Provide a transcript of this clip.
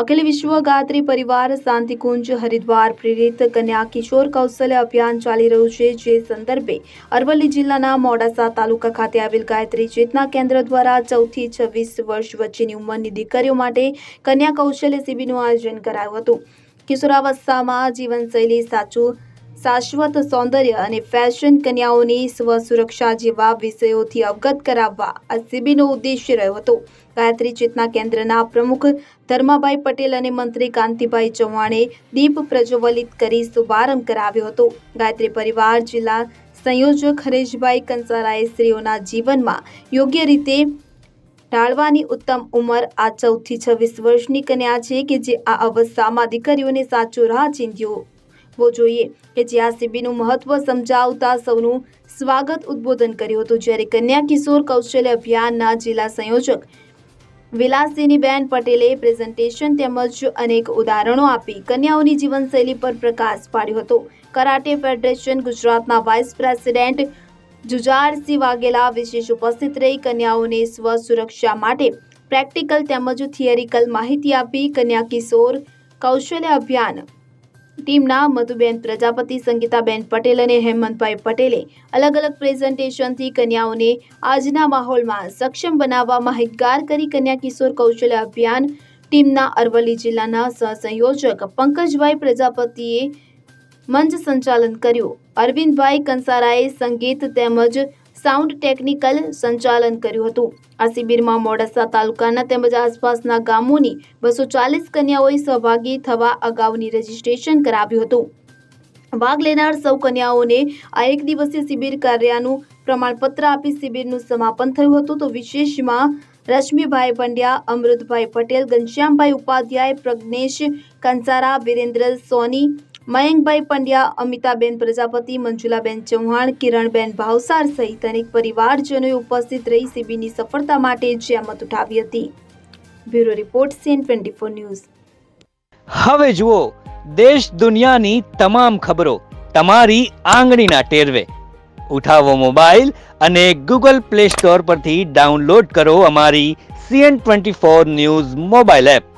અખિલ વિશ્વ ગાયત્રી પરિવાર શાંતિકુંજ હરિદ્વાર પ્રેરિત કન્યા કિશોર કૌશલ્ય અભિયાન ચાલી રહ્યું છે જે સંદર્ભે અરવલ્લી જિલ્લાના મોડાસા તાલુકા ખાતે આવેલ ગાયત્રી ચેતના કેન્દ્ર દ્વારા ચૌદથી છવ્વીસ વર્ષ વચ્ચેની ઉંમરની દીકરીઓ માટે કન્યા કૌશલ્ય શિબિરનું આયોજન કરાયું હતું. કિશોરાવસ્થામાં જીવનશૈલી સાચું શાશ્વત સૌંદર્ય અને ફેશન કન્યાઓની સ્વસુરક્ષા જેવા વિષયોથી અવગત કરાવવા આ શિબિરનો ઉદ્દેશ્ય રહ્યો હતો. ગાયત્રી ચેતના કેન્દ્રના પ્રમુખ ધર્માભાઈ પટેલ અને મંત્રી કાંતિભાઈ ચૌહાણે દીપ પ્રજ્વલિત કરી શુભારંભ કરાવ્યો હતો. ગાયત્રી પરિવાર જિલ્લા સંયોજક હરેશભાઈ કંસારાએ સ્ત્રીઓના જીવનમાં યોગ્ય રીતે ઢાળવાની ઉત્તમ ઉંમર આ ચૌદથી છવ્વીસ વર્ષની કન્યા છે કે જે આ અવસ્થામાં દીકરીઓને સાચો રાહ ચીંધ્યો હોવો જોઈએ કે જે આ શિબિરનું મહત્વ સમજાવતા સૌનું સ્વાગત ઉદ્બોધન કર્યું હતું. જ્યારે કન્યા કિશોર કૌશલ્ય અભિયાનના જિલ્લા સંયોજક વિલાસિનીબેન પટેલે પ્રેઝન્ટેશન તેમજ અનેક ઉદાહરણો આપી કન્યાઓની જીવનશૈલી પર પ્રકાશ પાડ્યો હતો. કરાટે ફેડરેશન ગુજરાતના વાઇસ પ્રેસિડેન્ટ જુજારસિંહ વાઘેલા વિશેષ ઉપસ્થિત રહી કન્યાઓને સ્વ સુરક્ષા માટે પ્રેક્ટિકલ તેમજ થિયરિકલ માહિતી આપી કન્યા કિશોર કૌશલ્ય અભિયાન ટીમના મધુબેન પ્રજાપતિ, સંગીતાબેન પટેલ અને હેમંતભાઈ પટેલે અલગ અલગ પ્રેઝન્ટેશનથી કન્યાઓને આજના માહોલમાં સક્ષમ બનાવવા માહિતગાર કરી કન્યા કિશોર કૌશલ્ય અભિયાન ટીમના અરવલ્લી જિલ્લાના સહસંયોજક પંકજભાઈ પ્રજાપતિએ મંચ સંચાલન કર્યું. અરવિંદભાઈ કંસારાએ સંગીત તેમજ સાઉન્ડ ટેકનિકલ સંચાલન કર્યું હતું. આ શિબિરમાં મોડાસા તાલુકાના તેમજ આસપાસના ગામોની બસો ચાલીસ કન્યાઓએ સહભાગી થવા અગાઉની રજીસ્ટ્રેશન કરાવ્યું હતું. ભાગ લેનાર સૌ કન્યાઓને આ એક દિવસીય શિબિર કાર્યનું પ્રમાણપત્ર આપી શિબિરનું સમાપન થયું હતું. તો વિશેષમાં રશ્મિભાઈ પંડ્યા, અમૃતભાઈ પટેલ, ઘનશ્યામભાઈ ઉપાધ્યાય, પ્રજ્ઞેશ કંસારા વિરેન્દ્ર સોની મયંકભાઈ પંડ્યા, અમિતાબેન પ્રજાપતિ, મંજુલાબેન ચૌહાણ, કિરણબેન ભાવસાર સહિત અનેક પરિવારજનોએ ઉપસ્થિત રહી સીબીની સફળતા માટે જહેમત ઉઠાવી હતી. Bureau report, CN twenty four news. હવે જુઓ, દેશ દુનિયાની તમામ ખબરો તમારી આંગળીના ટેરવે. ઉઠાવો મોબાઈલ અને ગૂગલ પ્લે સ્ટોર પરથી ડાઉનલોડ કરો અમારી CN twenty four news mobile app.